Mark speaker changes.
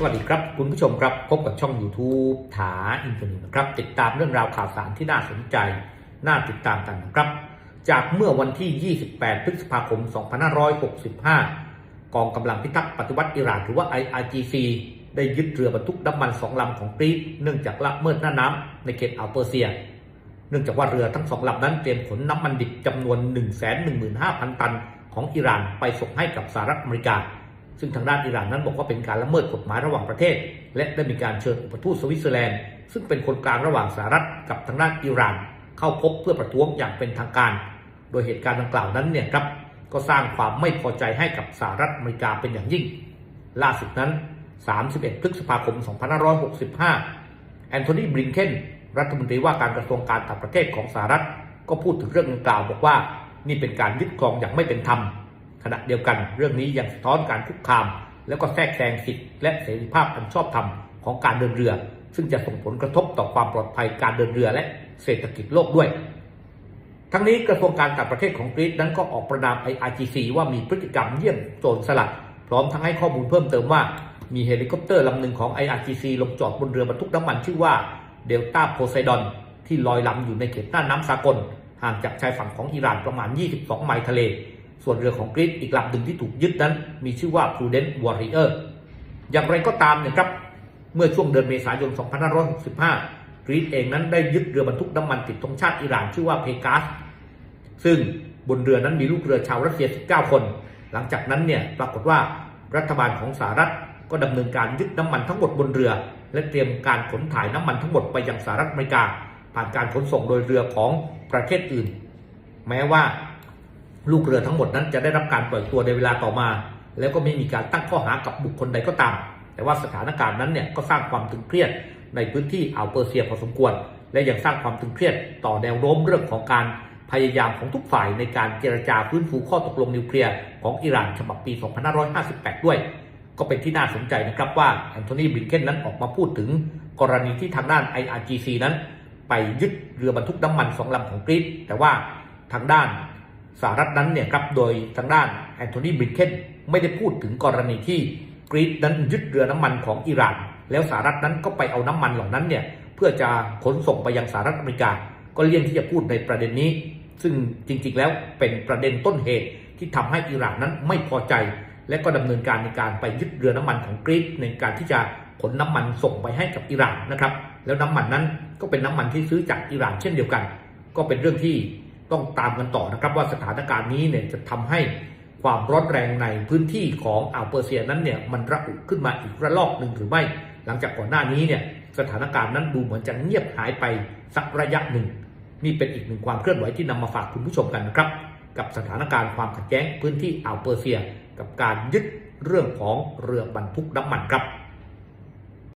Speaker 1: สวัสดีครับ คุณผู้ชมครับ พบกับช่อง YouTube ถาอินเทอร์เน็ตนะครับ ติดตามเรื่องราวข่าวสารที่น่าสนใจ น่าติดตามกันนะครับ จากเมื่อวันที่ 28 พฤษภาคม 2565 กองกำลังพิทักษ์ปฏิวัติอิหร่านหรือว่า IRGC ได้ยึดเรือบรรทุกน้ำมันสองลำของกรีซเนื่องจากละเมิดหน้าน้ำในเขตอ่าวเปอร์เซีย เนื่องจากว่าเรือทั้งสองลำนั้นเตรียมขนน้ำมันดิบจำนวน 115,000 ตันของอิหร่านไปส่งให้กับสหรัฐอเมริกา ซึ่งทางด้านอิหร่านนั้นบอกว่าเป็นการละเมิดกฎหมายระหว่างประเทศ และได้มีการเชิญอุปทูตสวิตเซอร์แลนด์ซึ่งเป็นคนกลางระหว่างสหรัฐกับทางด้านอิหร่าน เข้าพบเพื่อประท้วงอย่างเป็นทางการ โดยเหตุการณ์ดังกล่าวนั้นเนี่ยครับก็สร้างความไม่พอใจให้กับสหรัฐอเมริกาเป็นอย่างยิ่ง ล่าสุดนั้น 31 พฤษภาคม 2565 แอนโทนี บริงเคน รัฐมนตรีว่าการกระทรวงการต่างประเทศของสหรัฐ ก็พูดถึงเรื่องดังกล่าวบอกว่า นี่เป็นการยึดครองอย่างไม่เป็นธรรม ณะเดียวกัน เรื่องนี้ยังสะท้อนการคุกคาม แล้วก็แทรกแซงสิทธิและเสรีภาพอันชอบธรรมของการเดินเรือ ซึ่งจะส่งผลกระทบต่อความปลอดภัยการเดินเรือและเศรษฐกิจโลกด้วย ทั้งนี้กระทรวงการต่างประเทศของกรีซนั้นก็ออกประนาม IRGC ว่ามีพฤติกรรมเยี่ยมโจรสลัด พร้อมทั้งให้ข้อมูลเพิ่มเติมว่ามีเฮลิคอปเตอร์ลำหนึ่งของ IRGC ลงจอดบนเรือบรรทุกน้ำมันชื่อว่าเดลต้าโพไซดอนที่ลอยลำอยู่ในเขตหน่านน้ำสากล ห่างจากชายฝั่งของอิหร่านประมาณ 22 ไมล์ทะเล ส่วนเรือของกรีซอีกลำหนึ่งที่ถูกยึดนั้น มีชื่อว่า Prudent Warrior อย่างไรก็ตามเนี่ยครับเมื่อช่วงเดือนเมษายน 2565กรีซเองนั้นได้ยึดเรือบรรทุกน้ำมันติดธงชาติอิหร่านชื่อว่าเพกาสซึ่งบนเรือนั้นมีลูกเรือชาวรัสเซีย 19 คน หลังจากนั้นเนี่ยปรากฏว่ารัฐบาลของสหรัฐก็ดำเนินการยึดน้ำมันทั้งหมดบนเรือ และเตรียมการขนถ่ายน้ำมันทั้งหมดไปยังสหรัฐอเมริกา ผ่านการขนส่งโดยเรือของประเทศอื่น แม้ว่า ลูกเรือทั้งหมดนั้นจะได้รับการปล่อยตัวในเวลาต่อมา แล้วก็ไม่มีการตั้งข้อหากับบุคคลใดก็ตาม แต่ว่าสถานการณ์นั้นเนี่ยก็สร้างความตึงเครียดในพื้นที่อ่าวเปอร์เซียพอสมควร และยังสร้างความตึงเครียดต่อแนวโน้มเรื่องของการพยายามของทุกฝ่ายในการเจรจาฟื้นฟูข้อตกลงนิวเคลียร์ของอิหร่านฉบับปี 2558 ด้วย ก็เป็นที่น่าสนใจนะครับว่าแอนโทนีบริงเคนนั้นออกมาพูดถึงกรณีที่ทางด้าน IRGC นั้น ไปยึดเรือบรรทุกน้ำมันสองลำของกรีซแต่ว่าทางด้าน สหรัฐนั้นเนี่ยครับโดยทางด้านแอนโทนีบริเคนไม่ได้พูดถึงกรณีที่กรีซนั้นยึดเรือน้ำมันของอิหร่าน แล้วสหรัฐนั้นก็ไปเอาน้ำมันเหล่านั้นเนี่ยเพื่อจะขนส่งไปยังสหรัฐอเมริกา ก็เลี่ยงที่จะพูดในประเด็นนี้ ซึ่งจริงๆแล้วเป็นประเด็นต้นเหตุที่ทำให้อิหร่านนั้นไม่พอใจ และก็ดำเนินการในการไปยึดเรือน้ำมันของกรีซในการที่จะขนน้ำมันส่งไปให้กับอิหร่านนะครับ แล้วน้ำมันนั้นก็เป็นน้ำมันที่ซื้อจากอิหร่านเช่นเดียวกัน ก็เป็นเรื่องที่ ต้องตามกันต่อนะครับว่าสถานการณ์นี้เนี่ยจะทำให้ความร้อนแรงในพื้นที่ของอ่าวเปอร์เซียนั้นเนี่ยมันระอุขึ้นมาอีกระลอกหนึ่งหรือไม่ หลังจากก่อนหน้านี้เนี่ยสถานการณ์นั้นดูเหมือนจะเงียบหายไปสักระยะหนึ่ง นี่เป็นอีกหนึ่งความเคลื่อนไหวที่นำมาฝากคุณผู้ชมกันนะครับ กับสถานการณ์ความขัดแย้งพื้นที่อ่าวเปอร์เซีย กับการยึดเรื่องของเรือบรรทุกน้ำมันครับ